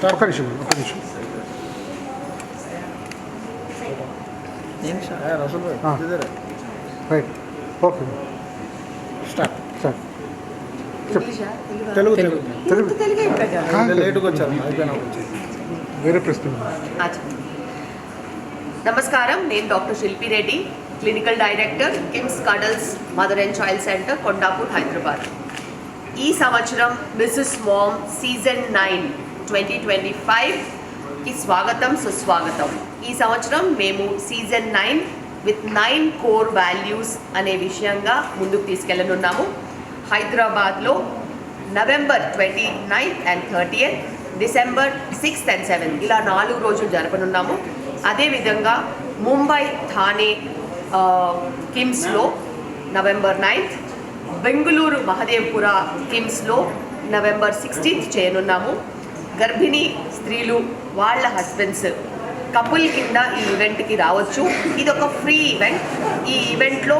Start ఒక నిమిషం ఒక నిమిషం right okay start Telugu Telugu Telugu. లేటుగా వచ్చారు వేరే ప్రశ్న. నమస్కారం నేను doctor Shilpi Reddy clinical director KIMS Cuddles mother and child centre Kondapur Hyderabad. ఈ సంవత్సరం Mrs mom season nine. Twenty twenty ఫైవ్కి స్వాగతం సుస్వాగతం. ఈ సంవత్సరం మేము season nine with nine core values అనే విషయంగా ముందుకు తీసుకెళ్ళనున్నాము. హైదరాబాద్లో November twenty ninth and thirtieth December sixth and seventh ఇలా నాలుగు రోజులు జరపనున్నాము. అదేవిధంగా ముంబై థానే కిమ్స్లో నవంబర్ నైన్త్ బెంగళూరు మహదేవ్పుర కిమ్స్లో నవంబర్ సిక్స్టీన్త్ చేయనున్నాము. గర్భిణీ స్త్రీలు వాళ్ళ హస్బెండ్స్ కపుల్ కింద ఈ ఈవెంట్కి రావచ్చు. ఇది ఒక ఫ్రీ ఈవెంట్. ఈ ఈవెంట్లో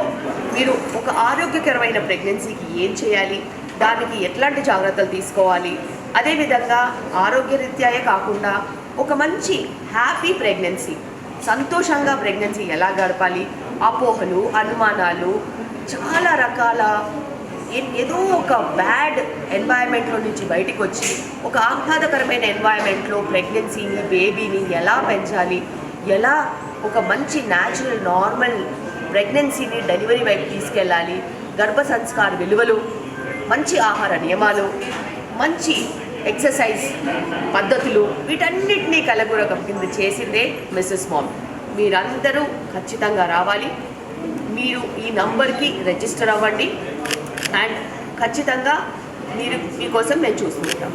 మీరు ఒక ఆరోగ్యకరమైన ప్రెగ్నెన్సీకి ఏం చేయాలి? దానికి ఎట్లాంటి జాగ్రత్తలు తీసుకోవాలి? అదేవిధంగా ఆరోగ్యరీత్యాయే కాకుండా ఒక మంచి హ్యాపీ ప్రెగ్నెన్సీ సంతోషంగా ప్రెగ్నెన్సీ ఎలా గడపాలి? అపోహలు అనుమానాలు చాలా రకాల ఏదో ఒక బ్యాడ్ ఎన్వైర్మెంట్లో నుంచి బయటికి వచ్చి ఒక ఆహ్లాదకరమైన ఎన్వైరన్మెంట్లో ప్రెగ్నెన్సీని బేబీని ఎలా పెంచాలి ఎలా ఒక మంచి న్యాచురల్ నార్మల్ ప్రెగ్నెన్సీని డెలివరీ వైపు తీసుకెళ్ళాలి గర్భ సంస్కార విలువలు మంచి ఆహార నియమాలు మంచి ఎక్సర్సైజ్ పద్ధతులు వీటన్నిటినీ కలగూరకం కింద చేసిందే మిస్సెస్ మామ్. మీరందరూ ఖచ్చితంగా రావాలి. మీరు ఈ నంబర్కి రిజిస్టర్ అవ్వండి. అండ్ ఖచ్చితంగా మీరు మీకోసం మేము చూసుకుంటాం.